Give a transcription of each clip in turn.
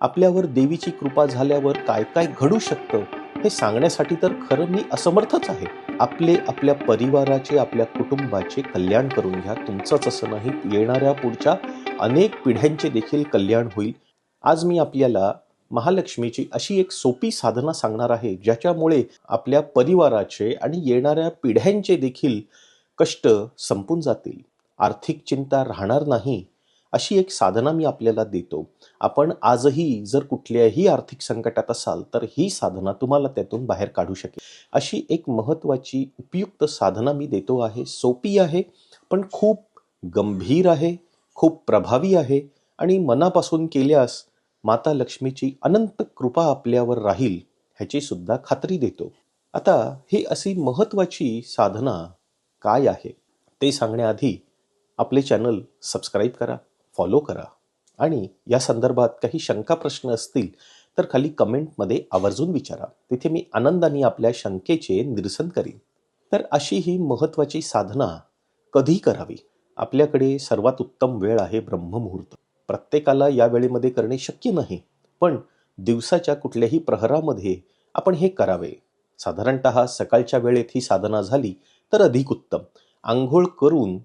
आपल्यावर देवीची कृपा झाल्यावर काय काय घडू शकतं हे सांगण्यासाठी तर खरं मी असमर्थच आहे. आपले आपल्या परिवाराचे आपल्या कुटुंबाचे कल्याण करून घ्या. तुमचंच असं नाही येणाऱ्या पुढच्या अनेक पिढ्यांचे देखील कल्याण होईल. आज मी आपल्याला महालक्ष्मीची अशी एक सोपी साधना सांगणार आहे ज्याच्यामुळे आपल्या परिवाराचे आणि येणाऱ्या पिढ्यांचे देखील कष्ट संपून जातील. आर्थिक चिंता राहणार नाही. अशी एक साधना मी आपल्याला देतो. आपण आजही जर कुठल्याही आर्थिक संकटात असाल तर ही साधना तुम्हाला त्यातून बाहेर काढू शकेल. अशी एक महत्त्वाची उपयुक्त साधना मी देतो आहे. सोपी आहे पण खूप गंभीर आहे खूप प्रभावी आहे आणि मनापासून केल्यास माता लक्ष्मीची अनंत कृपा आपल्यावर राहील ह्याची सुद्धा खात्री देतो. आता ही अशी महत्त्वाची साधना काय आहे? ते सांगण्याआधी आपले चॅनल सबस्क्राईब करा. फॉलो करा. आणि या संदर्भात काही शंका प्रश्न असतील तर खाली कमेंटमध्ये आवर्जून विचारा. तिथे मी आनंदाने आपल्या शंकेचे निरसन करीन. तर अशी ही महत्त्वाची साधना कधी करावी? आपल्याकडे सर्वात उत्तम वेळ आहे ब्रह्ममुहूर्त. प्रत्येकाला या वेळेमध्ये करणे शक्य नाही पण दिवसाच्या कुठल्याही प्रहरामध्ये आपण हे करावे. साधारणत सकाळच्या वेळेत ही साधना झाली तर अधिक उत्तम. आंघोळ करून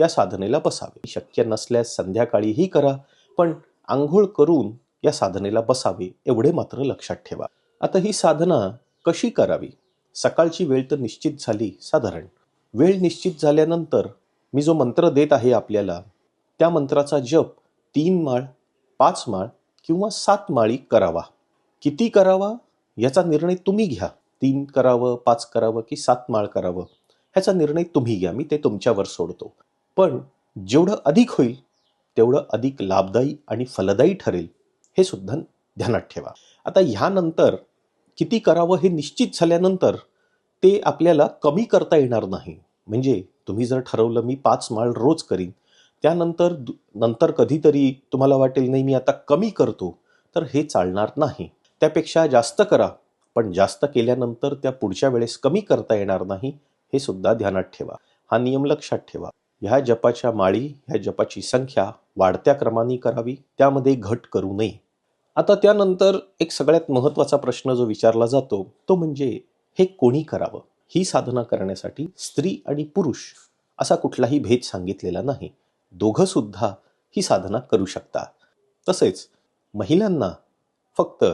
या साधनेला बसावे. शक्य नसल्यास संध्याकाळीही करा पण आंघोळ करून या साधनेला बसावे एवढे मात्र लक्षात ठेवा. आता ही साधना कशी करावी? सकाळची वेळ तर निश्चित झाली साधारण. वेळ निश्चित झाल्यानंतर मी जो मंत्र देत आहे आपल्याला त्या मंत्राचा जप तीन माळ पाच माळ किंवा सात माळी करावा. किती करावा? याचा निर्णय तुम्ही घ्या. तीन करावं पाच करावं की सात माळ करावं? ह्याचा निर्णय तुम्ही घ्या. मी ते तुमच्यावर सोडतो. पण जेवढं अधिक होईल तेवढं अधिक लाभदायी आणि फलदायी ठरेल हे सुद्धा ध्यानात ठेवा. आता ह्यानंतर किती करावं हे निश्चित झाल्यानंतर ते आपल्याला कमी करता येणार नाही. म्हणजे तुम्ही जर ठरवलं मी पाच माळ रोज करीन त्यानंतर दु- नंतर कधीतरी तुम्हाला वाटेल नाही मी आता कमी करतो तर हे चालणार नाही. त्यापेक्षा जास्त करा पण जास्त केल्यानंतर त्या पुढच्या वेळेस कमी करता येणार नाही हे सुद्धा ध्यानात ठेवा. हा नियम लक्षात ठेवा. ह्या जपाच्या माळी ह्या जपाची संख्या वाढत्या क्रमाने करावी त्यामध्ये घट करू नये. आता त्यानंतर एक सगळ्यात महत्त्वाचा प्रश्न जो विचारला जातो तो म्हणजे हे कोणी करावं? ही साधना करण्यासाठी स्त्री आणि पुरुष असा कुठलाही भेद सांगितलेला नाही. दोघं सुद्धा ही साधना करू शकता. तसेच महिलांना फक्त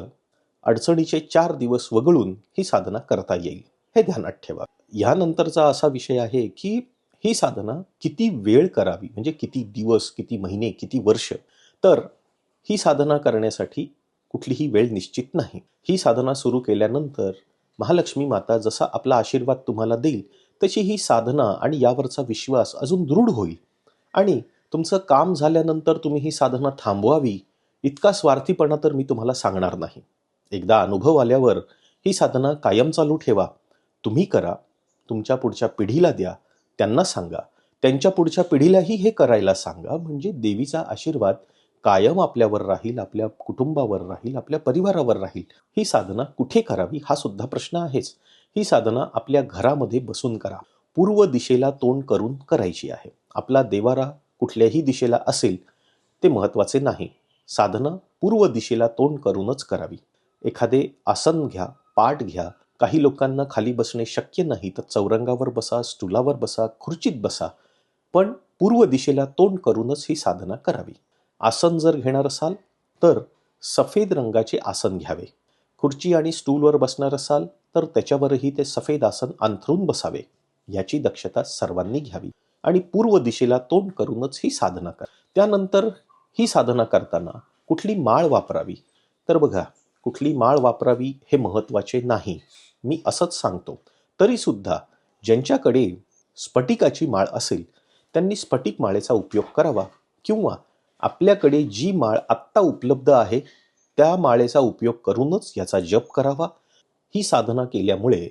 अडचणीचे चार दिवस वगळून ही साधना करता येईल. हे ध्यानात ठेवा. यानंतरचा असा विषय आहे की ही साधना किती वेळ करावी? म्हणजे किती दिवस किती महिने किती वर्ष? तर ही साधना करण्यासाठी कुठलीही वेळ निश्चित नाही. ही साधना सुरू केल्यानंतर महालक्ष्मी माता जसा आपला आशीर्वाद तुम्हाला देईल तशी ही साधना आणि यावरचा विश्वास अजून दृढ होईल. आणि तुमचं काम झाल्यानंतर तुम्ही ही साधना थांबवावी इतका स्वार्थीपणा तर मी तुम्हाला सांगणार नाही. एकदा अनुभव आल्यावर ही साधना कायम चालू ठेवा. तुम्ही करा तुमच्या पुढच्या पिढीला द्या त्यांना सांगा. त्यांच्या पुढच्या पिढीलाही हे करायला सांगा. म्हणजे देवीचा आशीर्वाद कायम आपल्यावर राहील आपल्या कुटुंबावर राहील आपल्या परिवारावर राहील. ही साधना कुठे करावी? हा सुद्धा प्रश्न आहेच. ही साधना आपल्या घरामध्ये बसून करा. पूर्व दिशेला तोंड करून करायची आहे. आपला देवारा कुठल्याही दिशेला असेल ते महत्त्वाचे नाही. साधना पूर्व दिशेला तोंड करूनच करावी. एखादे आसन घ्या पाठ घ्या काही लोकांना खाली बसणे शक्य नाही तर चौरंगावर बसा स्टुलावर बसा खुर्चीत बसा. पण पूर्व दिशेला तोंड करूनच ही साधना करावी. आसन जर घेणार असाल तर सफेद रंगाचे आसन घ्यावे. खुर्ची आणि स्टूलवर बसणार असाल तर त्याच्यावरही ते सफेद आसन अंथरून बसावे. याची दक्षता सर्वांनी घ्यावी आणि पूर्व दिशेला तोंड करूनच ही साधना करा. त्यानंतर ही साधना करताना कुठली माळ वापरावी? तर बघा कुठली माळ वापरावी हे महत्त्वाचे नाही. मी असंच सांगतो. तरी सुद्धा ज्यांच्याकडे स्फटिकाची माळ असेल त्यांनी स्फटिक माळेचा उपयोग करावा. किंवा आपल्याकडे जी माळ आत्ता उपलब्ध आहे त्या माळेचा उपयोग करूनच याचा जप करावा. ही साधना केल्यामुळे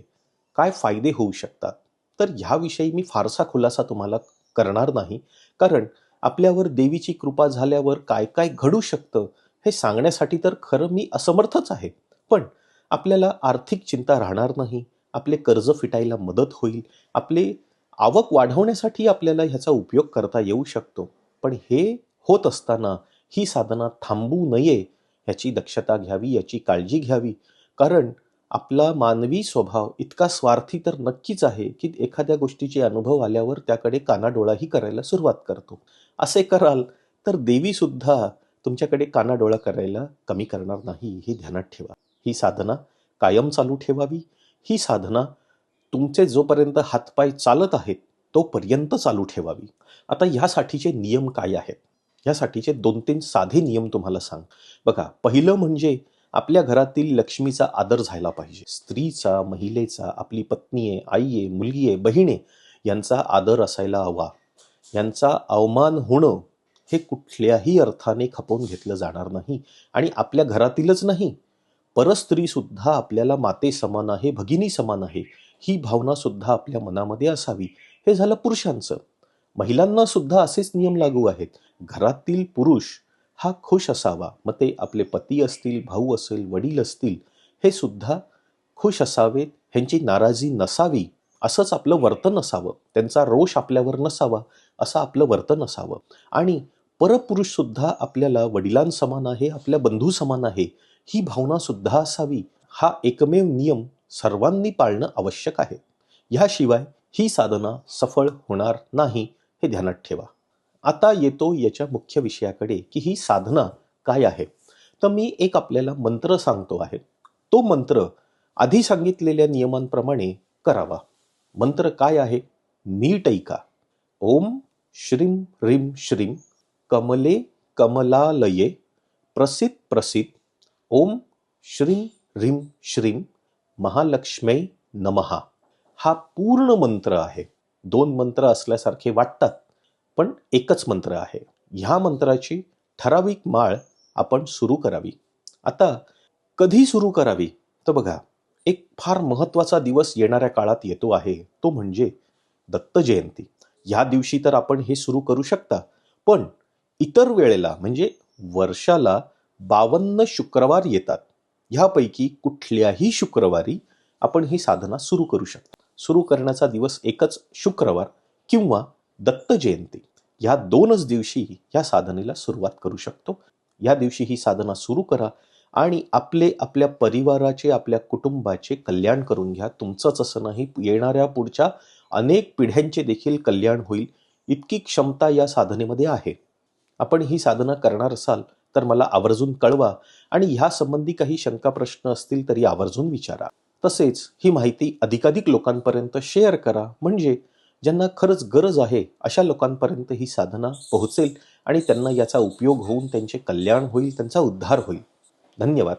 काय फायदे होऊ शकतात? तर ह्याविषयी मी फारसा खुलासा तुम्हाला करणार नाही. कारण आपल्यावर देवीची कृपा झाल्यावर काय काय घडू शकतं? हे सांगण्यासाठी तर खरं मी असमर्थच आहे. पण आपल्याला आर्थिक चिंता राहणार नाही आपले कर्ज फिटायला मदत होईल आपले आवक वाढवण्यासाठी आपल्याला ह्याचा उपयोग करता येऊ शकतो. पण हे होत असताना ही साधना थांबू नये ह्याची दक्षता घ्यावी याची काळजी घ्यावी. कारण आपला मानवी स्वभाव इतका स्वार्थी तर नक्कीच आहे की एखाद्या गोष्टीचे अनुभव आल्यावर त्याकडे कानाडोळाही करायला सुरुवात करतो. असे कराल तर देवीसुद्धा तुमच्याकडे कानाडोळा करायला कमी करणार नाही हे ध्यानात ठेवा. ही साधना कायम चालू ठेवावी. ही साधना तुमचे जोपर्यंत हातपाय चालत आहेत तोपर्यंत चालू ठेवावी. आता ह्यासाठीचे नियम काय आहेत? ह्यासाठीचे दोन तीन साधे नियम तुम्हाला सांग. बघा पहिलं म्हणजे आपल्या घरातील लक्ष्मीचा आदर झाला पाहिजे. स्त्रीचा महिलेचा आपली पत्नी आहे आई आहे मुलगी आहे बहीण आहे यांचा आदर असायला हवा. यांचा अवमान होणं हे कुठल्याही अर्थाने खपवून घेतलं जाणार नाही आणि आपल्या घरातीलच नाही. परस्त्रीसुद्धा आपल्याला माते समान आहे भगिनी समान आहे ही भावनासुद्धा आपल्या मनामध्ये असावी. हे झालं पुरुषांचं. महिलांना सुद्धा असेच नियम लागू आहेत. घरातील पुरुष हा खुश असावा. मग ते आपले पती असतील भाऊ असेल वडील असतील हे सुद्धा खुश असावेत. ह्यांची नाराजी नसावी. असंच आपलं वर्तन असावं. त्यांचा रोष आपल्यावर नसावा. असं आपलं वर्तन असावं. आणि परपुरुष सुद्धा आपल्याला वडिलांसमान आहे आपल्या बंधू समान आहे ही भावना सुद्धा असावी. हा एकमेव नियम सर्वांनी पाळणं आवश्यक आहे. ह्याशिवाय ही साधना सफळ होणार नाही हे ध्यानात ठेवा. आता येतो याच्या मुख्य विषयाकडे की ही साधना काय आहे? तर मी एक आपल्याला मंत्र सांगतो आहे. तो मंत्र आधी सांगितलेल्या नियमांप्रमाणे करावा. मंत्र काय आहे? नीट ऐका ओम श्रीम ह्रीम श्रीम कमले कमलालये प्रसिद्ध प्रसिद्ध। ओम श्रीं ह्रीं श्रीं महालक्ष्मी नमहा हा पूर्ण मंत्र आहे। दोन मंत्र असल्यासारखे वाटतात पण एकच मंत्र आहे। ह्या मंत्राची ठराविक माळ आपण सुरू करावी। आता कधी सुरू करावी? तर बघा एक फार महत्त्वाचा दिवस येणाऱ्या काळात येतो आहे तो म्हणजे दत्त जयंती। ह्या दिवशी तर आपण हे सुरू करू शकता पण इतर वेळेला म्हणजे वर्षाला बावन्न शुक्रवार येतात. ह्यापैकी कुठल्याही शुक्रवारी आपण ही साधना सुरू करू शकतो. सुरू करण्याचा दिवस एकच शुक्रवार किंवा दत्त जयंती. ह्या दोनच दिवशी ह्या साधनेला सुरुवात करू शकतो. या दिवशी ही साधना सुरू करा आणि आपले आपल्या परिवाराचे आपल्या कुटुंबाचे कल्याण करून घ्या. तुमचंच असं नाही येणाऱ्या पुढच्या अनेक पिढ्यांचे देखील कल्याण होईल. इतकी क्षमता या साधनेमध्ये आहे. आपण ही साधना करणार असाल तर मला आवर्जून कळवा आणि ह्या संबंधी काही शंका प्रश्न असतील तरी आवर्जून विचारा. तसेच ही माहिती अधिकाधिक लोकांपर्यंत शेअर करा. म्हणजे ज्यांना खरंच गरज आहे अशा लोकांपर्यंत ही साधना पोहोचेल आणि त्यांना याचा उपयोग होऊन त्यांचे कल्याण होईल त्यांचा उद्धार होईल. धन्यवाद.